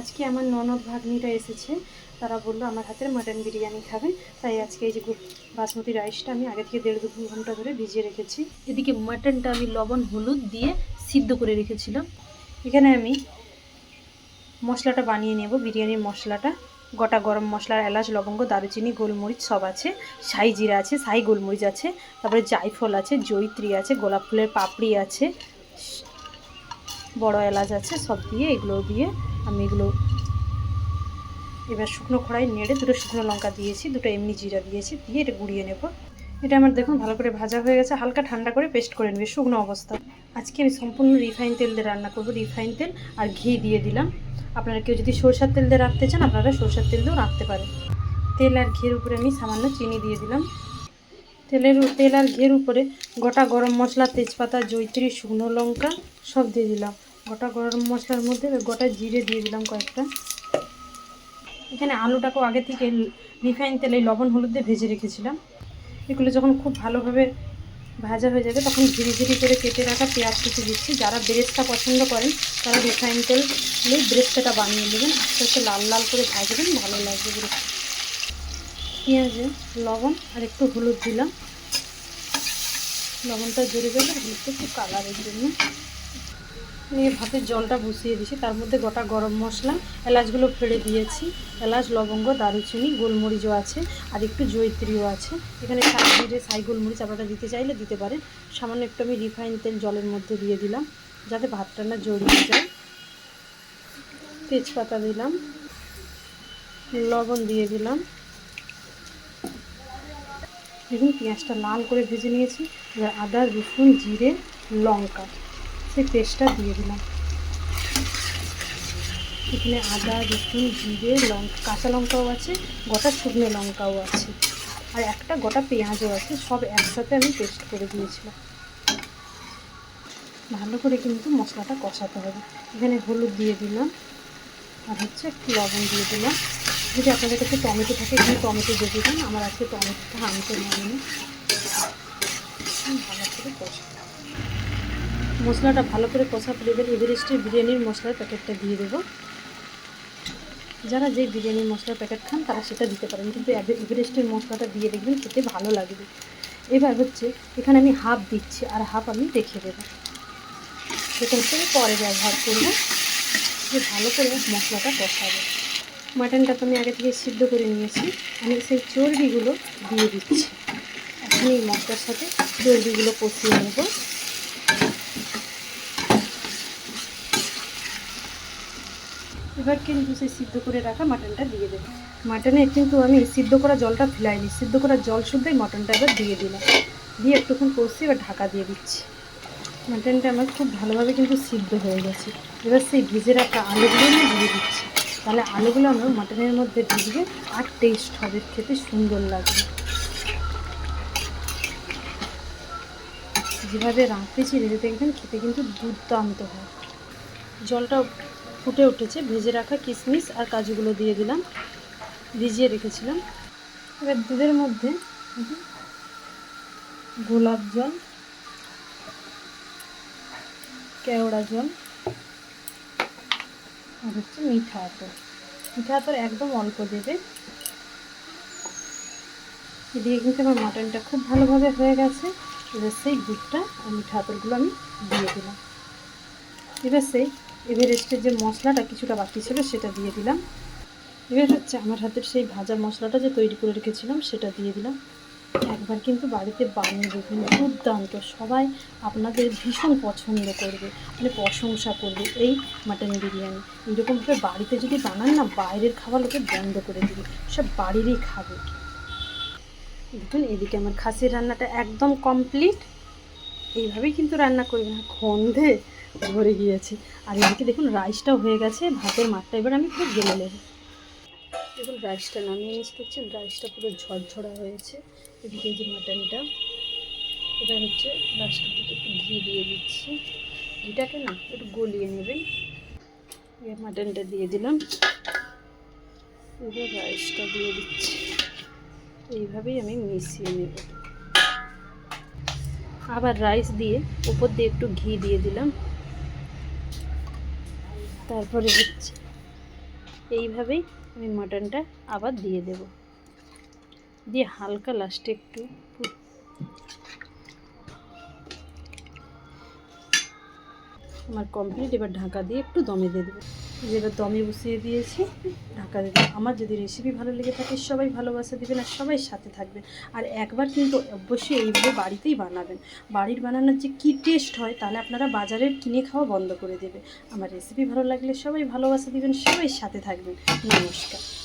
আজকে আমার ননদ ভাগ্নিরা এসেছে। তারা বলল আমার হাতের মাটন বিরিয়ানি খাবে। তাই আজকে এই যে বাসমতি রাইসটা আমি আগে থেকে দেড় দু ঘণ্টা ধরে ভিজিয়ে রেখেছি। এদিকে মাটনটা আমি লবণ হলুদ দিয়ে সিদ্ধ করে রেখেছিলাম। এখানে আমি মশলাটা বানিয়ে নেব বিরিয়ানির মশলাটা। গোটা গরম মশলার এলাচ লবঙ্গ দারুচিনি গোলমরিচ সব আছে। সাই জিরা আছে সাই গোলমরিচ আছে। তারপরে জায়ফল আছে জৈত্রী আছে গোলাপ ফুলের পাপড়ি আছে বড় এলাচ আছে সব দিয়ে এগুলো দিয়ে আমি এগুলো এবার শুকনো খড়াই নেড়ে দুটো শুকনো লঙ্কা দিয়েছি, দুটো এমনি জিরা দিয়েছি, দিয়ে এটা গুঁড়িয়ে নেব। এটা আমার দেখুন ভালো করে ভাজা হয়ে গেছে, হালকা ঠান্ডা করে পেস্ট করে নেবে, শুকনো অবস্থা। আজকে আমি সম্পূর্ণ রিফাইন তেল দিয়ে রান্না করব, রিফাইন তেল আর ঘি দিয়ে দিলাম। আপনারা কেউ যদি সরষার তেল দিয়ে রাখতে চান, আপনারা সরষার তেল দিয়েও রাখতে পারেন। তেল আর ঘির উপরে আমি সামান্য চিনি দিয়ে দিলাম। তেলের তেল আর ঘির উপরে গোটা গরম মশলা, তেজপাতা জৈত্রী শুকনো লঙ্কা সব দিয়ে দিলাম। গোটা গরম মশলার মধ্যে গোটা জিরে দিয়ে দিলাম কয়েকটা। এখানে আলুটাকেও আগে থেকে রিফাইন তেলে লবণ, হলুদ দিয়ে ভেজে রেখেছিলাম। এগুলো যখন খুব ভালোভাবে ভাজা হয়ে যাবে, তখন ধীরে ধীরে করে কেটে রাখা পেঁয়াজ কুচি দিচ্ছি। যারা ব্রেস্টটা পছন্দ করেন, তারা রিফাইন তেল দিয়ে ব্রেস্টটা বানিয়ে নেবেন। আস্তে আস্তে লাল লাল করে ভাজবেন, ভালো লাগবে পেঁয়াজে, লবণ আর একটু হলুদ দিলাম। লবণটা জড়ে গেলে হলুদটা একটু কালারের জন্য। নিয়ে ভাতের জলটা বসিয়ে দিয়েছি। তার মধ্যে গোটা গরম মশলা, এলাচগুলো ফেড়ে দিয়েছি। এলাচ, লবঙ্গ, দারুচিনি, গোলমরিচও আছে আর একটু জৈত্রীও আছে। এখানে সাই জিরে, সাই গোলমরিচ আপনারা দিতে চাইলে দিতে পারেন। সামান্য একটু আমি রিফাইন তেল জলের মধ্যে দিয়ে দিলাম, যাতে ভাতটা না জড়িয়ে যায়। তেজপাতা দিলাম, লবণ দিয়ে দিলাম। দেখুন, পেঁয়াজটা লাল করে ভেজে নিয়েছি। এবার আদা, রসুন, জিরে, লঙ্কা। সেই পেস্টটা দিয়ে দিলাম। এখানে আদা, রসুন, জিরে লঙ্কা কাঁচা লঙ্কাও আছে, গোটা শুকনো লঙ্কাও আছে। আর একটা গোটা পেঁয়াজও আছে, সব একসাথে আমি পেস্ট করে দিয়েছিলাম। ভালো করে কিন্তু মশলাটা কষাতে হবে। এখানে হলুদ দিয়ে দিলাম, আর হচ্ছে একটু লবণ দিয়ে দিলাম। যদি আপনাদের কাছে টমেটো থাকে একটু টমেটো দিয়ে দিবেন আমার আজকে টমেটোটা আনতে নামিনি ভালো করে কষা মশলাটা ভালো করে কষা গেলে এভারেস্টের বিরিয়ানির মশলার প্যাকেটটা দিয়ে দেবো। যারা যে বিরিয়ানির মশলার প্যাকেট খান, তারা সেটা দিতে পারেন। কিন্তু এভে- এভারেস্টের মশলাটা দিয়ে দেখবেন খেতে ভালো লাগবে। এবার হচ্ছে, এখানে আমি হাফ দিচ্ছি আর হাফ আমি রেখে দেবো। হচ্ছে আমি পরে ব্যবহার করব। যে ভালো করে মশলাটা কষাবো। মাটনটা তো আমি আগে থেকে সিদ্ধ করে নিয়েছি। আমি সেই চর্বিগুলো দিয়ে দিচ্ছি। এখন এই মশলার সাথে চর্বিগুলো কষিয়ে নেব। এবার কিন্তু সেই সিদ্ধ করে রাখা মাটনটা দিয়ে দেবো। মাটনে কিন্তু আমি সিদ্ধ করা জলটা ফেলাইনি, সিদ্ধ করা জল শুদ্ধই মাটনটা এবার দিয়ে দিলাম। দিয়ে একটুক্ষণ কষছি এবার ঢাকা দিয়ে দিচ্ছি। মাটনটা আমার খুব ভালোভাবে কিন্তু সিদ্ধ হয়ে গেছে। এবার সেই ভেজে রাখা আলুগুলো আমি দিয়ে দিচ্ছি। তাহলে আলুগুলো আমার মাটনের মধ্যে ঢুকবে আর টেস্ট হবে, খেতে সুন্দর লাগবে। যেভাবে রাঁধতেছি রেঁধে দেখবেন খেতে কিন্তু দুর্দান্ত হয়। জলটা ফুটে উঠেছে। ভেজে রাখা কিশমিশ আর কাজুগুলো দিয়ে দিলাম। ভিজিয়ে রেখেছিলাম। এবার দুধের মধ্যে গোলাপ জল, কেওড়া জল আর হচ্ছে মিঠা আতর। মিঠা আতর একদম অল্প দেবে। দিয়ে কিন্তু আমার মাটনটা খুব ভালোভাবে হয়ে গেছে। এবার সেই দুধটা আর মিঠা আতরগুলো আমি দিয়ে দিলাম। এবার সেই এভারেস্টের যে মশলাটা কিছুটা বাকি ছিল, সেটা দিয়ে দিলাম। এবার হচ্ছে আমার হাতের সেই ভাজা মশলাটা যে তৈরি করে রেখেছিলাম, সেটা দিয়ে দিলাম। একবার কিন্তু বাড়িতে বানিয়ে দেখবেন, দুর্দান্ত। সবাই আপনাদের ভীষণ পছন্দ করবে মানে প্রশংসা করবে এই মাটন বিরিয়ানি। এইরকমভাবে বাড়িতে যদি বানান না, বাইরের খাবার লোকে বন্ধ করে দেবে। সব বাড়িরই খাবে। দেখুন, এদিকে আমার খাসির রান্নাটা একদম কমপ্লিট এইভাবেই কিন্তু রান্না করবে না গন্ধে ভরে গিয়েছে। আর এদিকে দেখুন রাইসটাও হয়ে গেছে, ভাতের মাঠটা। এবার আমি খুব গেলে নেব। দেখুন রাইসটা নামিয়ে নিচ্ছি, দেখছেন? রাইসটা পুরো ঝরঝরা হয়েছে। এদিকে যে মাটনটা এটা হচ্ছে রাইসটা একটু ঘি দিয়ে দিচ্ছি। ঘিটাকে না একটু গলিয়ে নেবেন। এবার মাটনটা দিয়ে দিলাম। এবার রাইসটা দিয়ে দিচ্ছি। এইভাবেই আমি মিশিয়ে নেব। আবার রাইস দিয়ে উপর দিয়ে একটু ঘি দিয়ে দিলাম। তারপরে হচ্ছে এইভাবেই আমি মাটনটা আবার দিয়ে দেব। দিয়ে হালকা লাস্টে একটু আমার কমপ্লিট এবার ঢাকা দিয়ে একটু দমে দিয়ে দেবো। এবার দমে বসিয়ে দিয়েছি। ঢাকা দিয়ে আমার যদি রেসিপি ভালো লেগে থাকে, সবাই ভালোবাসা দেবেন আর সবাই সাথে থাকবেন। আর একবার কিন্তু অবশ্যই এইভাবে বাড়িতেই বানাবেন। বাড়ির বানানোর যে কী টেস্ট হয়, তাহলে আপনারা বাজারের কিনে খাওয়া বন্ধ করে দেবে আমার রেসিপি ভালো লাগলে সবাই ভালোবাসা দিবেন, সবাই সাথে থাকবেন। নমস্কার।